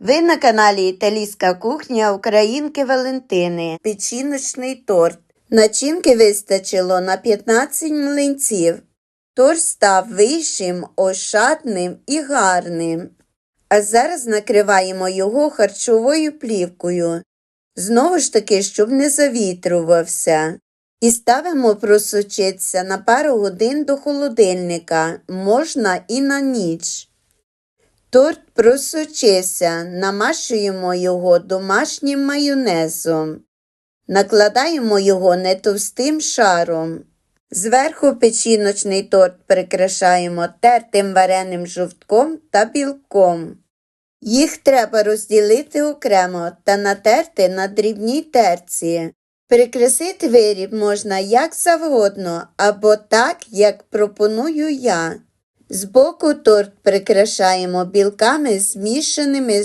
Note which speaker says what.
Speaker 1: Ви на каналі Італійська кухня Українки Валентини. Печіночний торт. Начинки вистачило на 15 млинців. Торт став вищим, ошатним і гарним. А зараз накриваємо його харчовою плівкою. Знову ж таки, щоб не завітрувався. І ставимо просочитися на пару годин до холодильника, можна і на ніч. Торт просочився, намашуємо його домашнім майонезом. Накладаємо його не товстим шаром. Зверху печіночний торт прикрашаємо тертим вареним жовтком та білком. Їх треба розділити окремо та натерти на дрібній терці. Прикрасити виріб можна як завгодно або так, як пропоную я. Збоку торт прикрашаємо білками, змішаними з